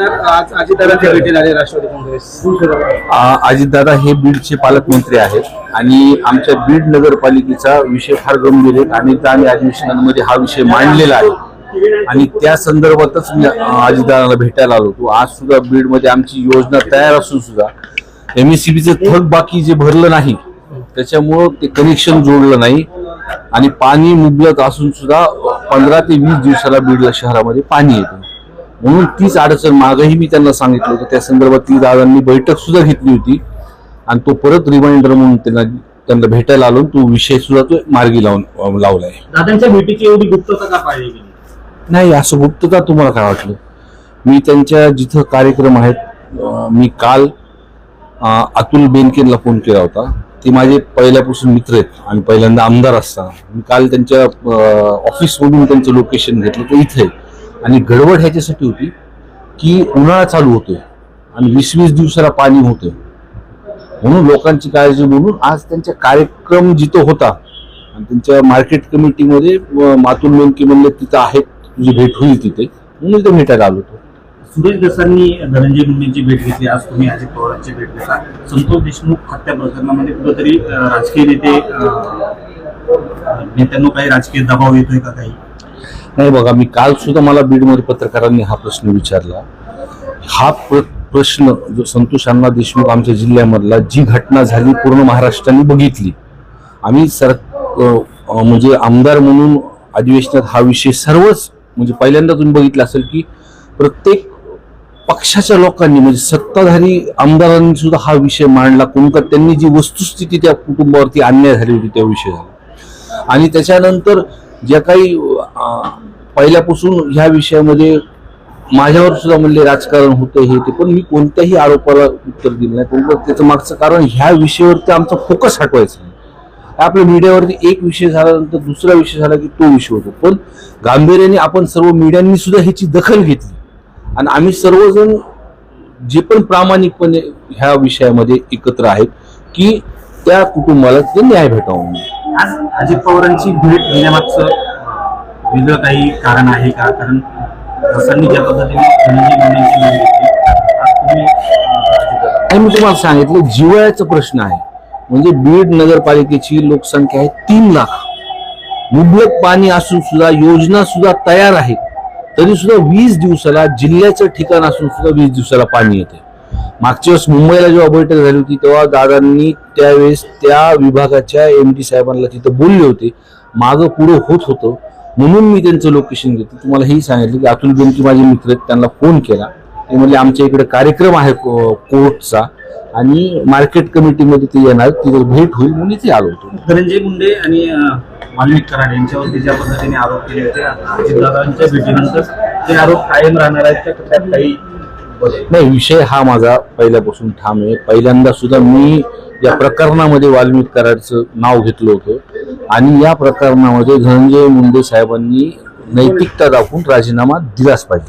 आज अजितदादांच्या भेटीला आले राष्ट्रवादी काँग्रेस. अजितदादा हे बीडचे पालकमंत्री आहेत आणि आमच्या बीड नगरपालिकेचा विषय फार गंभीर आहे अनेकदा आम्ही अधिवेशनांमध्ये हा विषय मांडलेला आहे. आणि त्या संदर्भातच मी अजितदादाला भेटायला आलो होतो. आज सुद्धा बीडमध्ये आमची योजना तयार असून सुद्धा एमएससीबीचं थक बाकी जे भरलं नाही त्याच्यामुळं ते कनेक्शन जोडलं नाही आणि पाणी मुबलक असून सुद्धा पंधरा ते वीस दिवसाला बीडला शहरामध्ये पाणी येतं. म्हणून तीच अडचण मागही मी त्यांना सांगितलं होतं. त्या संदर्भात ती दादांनी बैठक सुद्धा घेतली होती. आणि तो परत रिमाइंडर म्हणून त्यांना त्यांना भेटायला आलो तो विषय सुद्धा तो मार्गी लावून लावलाय. दादांच्या भेटीची एवढी गुप्तता का गेली? नाही असं गुप्तता तुम्हाला काय वाटलं? मी त्यांच्या जिथं कार्यक्रम आहेत मी काल अतुल बेनकेनला फोन केला होता. ते माझे पहिल्यापासून मित्र आहेत आणि पहिल्यांदा आमदार असताना. मी काल त्यांच्या ऑफिसमधून त्यांचं लोकेशन घेतलं तर इथे. आणि गडबड ह्याच्यासाठी होती की उन्हाळा चालू होतोय आणि वीस वीस दिवसाला पाणी होतंय. म्हणून लोकांची काळजी म्हणून आज त्यांचा कार्यक्रम जिथं होता आणि त्यांच्या मार्केट कमिटीमध्ये मातुल बेनके म्हणले तिथं आहेत तुझी भेट होईल तिथे. म्हणून ते भेटायला आलो होतो. सुरेश दसांनी धनंजय मुंडेंची भेट घेतली. आज तुम्ही अजित पवारांची भेट घेतला. संतोष देशमुख हत्या प्रकरणामध्ये कुठेतरी राजकीय नेते नेत्यांना काही राजकीय दबाव येतोय का काही? नाही बघा मी काल सुद्धा मला बीडमध्ये पत्रकारांनी हा प्रश्न विचारला. हा प्र प्रश्न जो संतोष अण्णा देशमुख आमच्या जिल्ह्यामधला जी घटना झाली पूर्ण महाराष्ट्राने बघितली. आम्ही सर म्हणजे आमदार म्हणून अधिवेशनात हा विषय सर्वच म्हणजे पहिल्यांदा तुम्ही बघितलं असेल की प्रत्येक पक्षाच्या लोकांनी म्हणजे सत्ताधारी आमदारांनी सुद्धा हा विषय मांडला. कोणता त्यांनी जी वस्तुस्थिती त्या कुटुंबावरती अन्याय झाली होती त्या विषय झाला आणि त्याच्यानंतर ज्या काही पहिल्यापासून ह्या विषयामध्ये माझ्यावर सुद्धा म्हणले राजकारण होतं हे ते पण मी कोणत्याही आरोपाला उत्तर दिलं नाही. पण त्याचं मागचं कारण ह्या विषयावरती आमचा फोकस हटवायचा नाही. आपल्या मीडियावरती एक विषय झाल्यानंतर दुसरा विषय झाला की तो विषय होतो. पण गांभीर्याने आपण सर्व मीडियांनी सुद्धा ह्याची दखल घेतली. आणि आम्ही सर्वजण जे पण प्रामाणिकपणे ह्या विषयामध्ये एकत्र आहेत की त्या कुटुंबाला ते न्याय भेटावा म्हणून. आज अजित पवारांची भेट घेण्यामागचं वेगळं काही कारण आहे का? कारण दसांनी ज्या पद्धतीने धनंजय मुंडेंची घेतली आज तुम्ही मी तुम्हाला सांगितलं जिवाळ्याचा प्रश्न आहे. म्हणजे बीड नगरपालिकेची लोकसंख्या आहे तीन लाख. मुबलक पाणी असून सुद्धा योजना सुद्धा तयार आहे. तरी सुद्धा वीस दिवसाला जिल्ह्याचं ठिकाण असून सुद्धा वीस दिवसाला पाणी येते मागच्या वेळेस मुंबईला जेव्हा बैठक झाली होती तेव्हा दादांनी त्यावेळेस त्या विभागाच्या एम डी साहेबांना तिथं बोलले होते. मागं पुढं होत होतं. म्हणून मी त्यांचं लोकेशन घेतलं तुम्हाला हेही सांगितलं की अतुल बेनकी माझे मित्र आहेत त्यांना फोन केला. ते म्हणजे आमच्या इकडे कार्यक्रम आहे कोर्टचा आणि मार्केट कमिटीमध्ये ते येणार तिथे भेट होईल म्हणून इथे आलो होतो. धनंजय मुंडे आणि वाल्मिक कराड यांच्यावरती ज्या पद्धतीने आरोप केले होते अजितदादांच्या भेटीनंतर ते आरोप कायम राहणार आहेत काही नाही विषय हा माझा पहिल्यापासून ठाम आहे. पहिल्यांदा सुद्धा मी या प्रकरणामध्ये वाल्मिक कराडचं नाव घेतलं होतं. आणि या प्रकरणामध्ये धनंजय मुंडे साहेबांनी नैतिकता दाखवून राजीनामा दिलाच पाहिजे.